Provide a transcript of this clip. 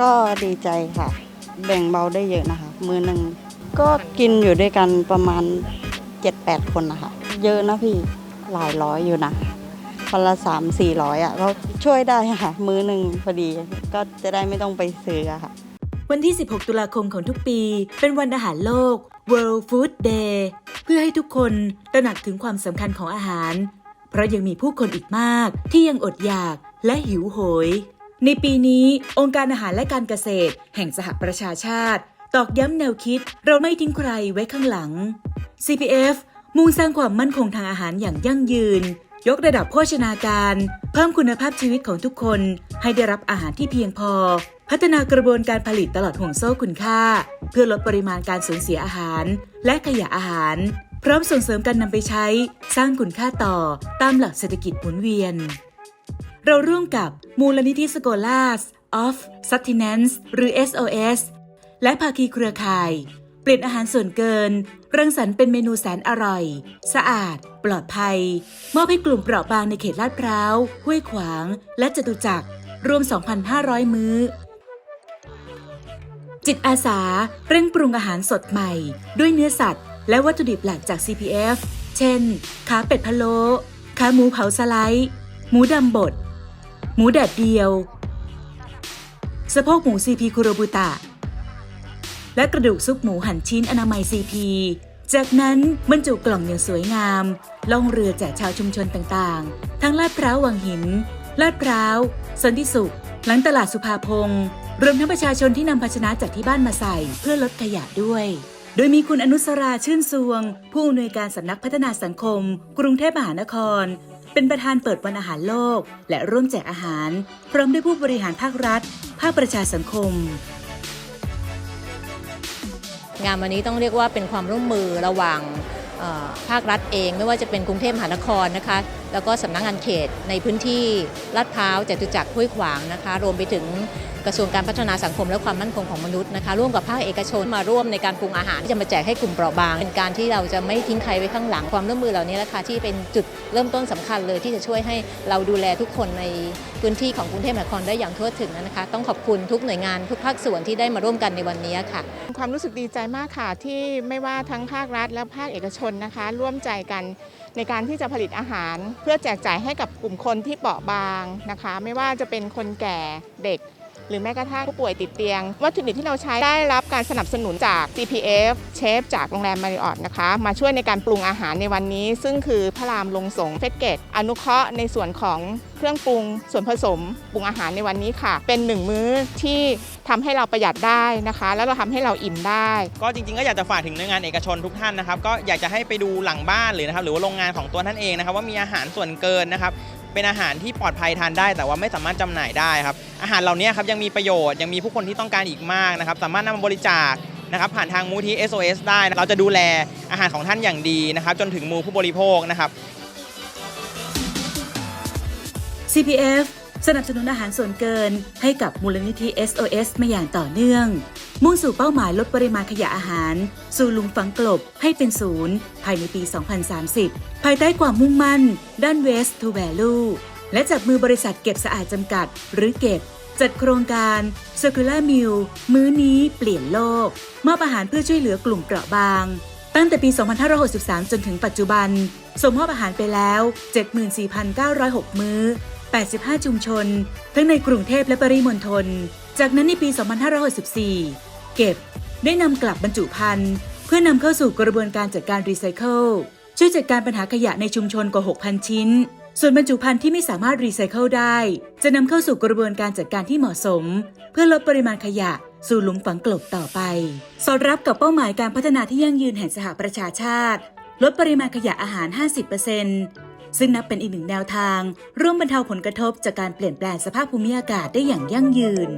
ก็ดีใจค่ะ แบ่งเบาได้เยอะนะคะ มือหนึ่งก็กินอยู่ด้วยกันประมาณ 7-8 คนนะคะ เยอะนะพี่หลายร้อยอยู่นะคนละสามสี่ร้อยอะก็ช่วยได้ค่ะ มือหนึ่งพอดีก็จะได้ไม่ต้องไปซื้อค่ะ วันที่ 16 ตุลาคมของทุกปี เป็นวันอาหารโลก World Food Day เพื่อให้ทุกคนตระหนักถึงความสำคัญของอาหาร เพราะยังมีผู้คนอีกมากที่ยังอดอยากและหิวโหย ในปีนี้องค์การอาหารและการเกษตร แห่งสหประชาชาติ ตอกย้ำแนวคิดเราไม่ทิ้งใครไว้ข้างหลัง CPF มุ่งสร้างความมั่นคงทางอาหารอย่างยั่งยืน ยกระดับโภชนาการ เพิ่มคุณภาพชีวิตของทุกคน ให้ได้รับอาหารที่เพียงพอ พัฒนากระบวนการผลิตตลอดห่วงโซ่คุณค่า เพื่อลดปริมาณการสูญเสียอาหาร และขยะอาหาร พร้อมส่งเสริมการนำไปใช้ สร้างคุณค่าต่อตามหลักเศรษฐกิจหมุนเวียน เราร่วมกับมูลนิธิ Scholars of Sustenance หรือ SOS และภาคีเครือข่าย เปลี่ยนอาหารส่วนเกิน รังสรรค์เป็นเมนูแสนอร่อย สะอาด ปลอดภัย มอบให้กลุ่มเปราะบางในเขตลาดพร้าว ห้วยขวาง และจตุจักร รวม 2,500 มื้อ จิตอาสาเร่งปรุงอาหารสดใหม่ ด้วยเนื้อสัตว์ และวัตถุดิบหลักจาก CPF เช่น ขาเป็ดพะโล้ขาหมูเผาสไลด์ หมูดำบด หมูแดดเดียวสะโพกหมู CP คุโรบุตะ และกระดูกซุปหมูหั่นชิ้นอนามัย CP จากนั้นบรรจุกล่องอย่างสวยงาม ล่องเรือแจกชาวชุมชนต่างๆ ทั้งลาดพร้าววังหิน ลาดพร้าวสันติสุข หลังตลาดสุภาพงศ์รวมทั้งประชาชนที่นำภาชนะจากที่บ้านมาใส่เพื่อลดขยะด้วย โดยมีคุณอนุสราชื่นสวง ผู้อำนวยการสำนักพัฒนาสังคม กรุงเทพมหานคร เป็นประธานเปิดวันอาหารโลก และร่วมแจกอาหาร พร้อมด้วยผู้บริหารภาครัฐ ภาคประชาสังคม งานวันนี้ต้องเรียกว่าเป็นความร่วมมือระหว่างภาครัฐเอง ไม่ว่าจะเป็นกรุงเทพมหานครนะคะแล้วก็สำนักงานเขตในพื้นที่ลาดพร้าวจตุจักรห้วยขวางนะคะ รวมไปถึงกระทรวงการพัฒนาสังคมและความมั่นคงของมนุษย์นะคะ ร่วมกับภาคเอกชนมาร่วมในการปรุงอาหารที่จะมาแจกให้กลุ่มเปราะบาง เป็นการที่เราจะไม่ทิ้งใครไว้ข้างหลังความร่วมมือเหล่านี้แหละค่ะที่เป็นจุดเริ่มต้นสำคัญเลยที่จะช่วยให้เราดูแลทุกคนในพื้นที่ของกรุงเทพมหานครได้อย่างทั่วถึงนะคะ ต้องขอบคุณทุกหน่วยงานทุกภาคส่วนที่ได้มาร่วมกันในวันนี้ค่ะ ความรู้สึกดีใจมากค่ะที่ไม่ว่าทั้งภาครัฐและภาคเอกชนนะคะ ร่วมใจกันในการที่จะผลิตอาหารเพื่อแจกจ่ายให้กับกลุ่มคนที่เปราะบางนะคะ ไม่ว่าจะเป็นคนแก่เด็ก หรือแม้กระทั่งผู้ป่วยติดเตียง วัตถุดิบที่เราใช้ได้รับการสนับสนุนจาก CPF เชฟจากโรงแรมมาริออตนะคะ มาช่วยในการปรุงอาหารในวันนี้ ซึ่งคือพระรามลงสงเฟสเกต อนุเคราะห์ในส่วนของเครื่องปรุง ส่วนผสมปรุงอาหารในวันนี้ค่ะ เป็นหนึ่งมื้อที่ทำให้เราประหยัดได้นะคะ แล้วเราทำให้เราอิ่มได้ ก็จริงๆ ก็อยากจะฝากถึงหน่วยงานเอกชนทุกท่านนะครับ ก็อยากจะให้ไปดูหลังบ้านหรือนะครับหรือว่าโรงงานของตัวท่านเองนะครับว่ามีอาหารส่วนเกินนะครับ เป็นอาหารที่ปลอดภัยทานได้ แต่ว่าไม่สามารถจำหน่ายได้ครับ อาหารเหล่านี้ครับยังมีประโยชน์ ยังมีผู้คนที่ต้องการอีกมากนะครับ สามารถนำมาบริจาคนะครับผ่านทางมูลที่ SOS ได้นะเราจะดูแลอาหารของท่านอย่างดีนะครับ จนถึงมือผู้บริโภคนะครับ CPF สนับสนุนอาหารส่วนเกิน ให้กับมูลนิธิ SOS มาอย่างต่อเนื่อง มุ่งสู่เป้าหมายลดปริมาณขยะอาหาร สู่ลุมฝังกลบให้เป็นศูนย์ ภายในปี 2030 ภายใต้ความมุ่งมั่น ด้าน Waste to Value และจับมือบริษัทเก็บสะอาดจำกัด หรือเก็บ จัดโครงการ Circular Meal มื้อนี้เปลี่ยนโลก มอบอาหารเพื่อช่วยเหลือกลุ่มเปราะบาง ตั้งแต่ปี 2563 จนถึงปัจจุบันส่งมอบอาหารไปแล้ว 74,906 มื้อ 85 ชุมชน ทั้งในกรุงเทพและปริมณฑล จากนั้นในปี 2564 เก็บได้นำกลับบรรจุภัณฑ์เพื่อนำเข้าสู่กระบวนการจัดการรีไซเคิลช่วยจัดการปัญหาขยะในชุมชนกว่า 6,000 ชิ้น ส่วนบรรจุภัณฑ์ที่ไม่สามารถรีไซเคิลได้ จะนำเข้าสู่กระบวนการจัดการที่เหมาะสม เพื่อลดปริมาณขยะสู่หลุมฝังกลบต่อไป สอดรับกับเป้าหมายการพัฒนาที่ยั่งยืนแห่งสหประชาชาติ ลดปริมาณขยะอาหาร 50% ซึ่งนับเป็นอีกหนึ่งแนวทาง ร่วมบรรเทาผลกระทบจากการเปลี่ยนแปลงสภาพภูมิอากาศได้อย่างยั่งยืน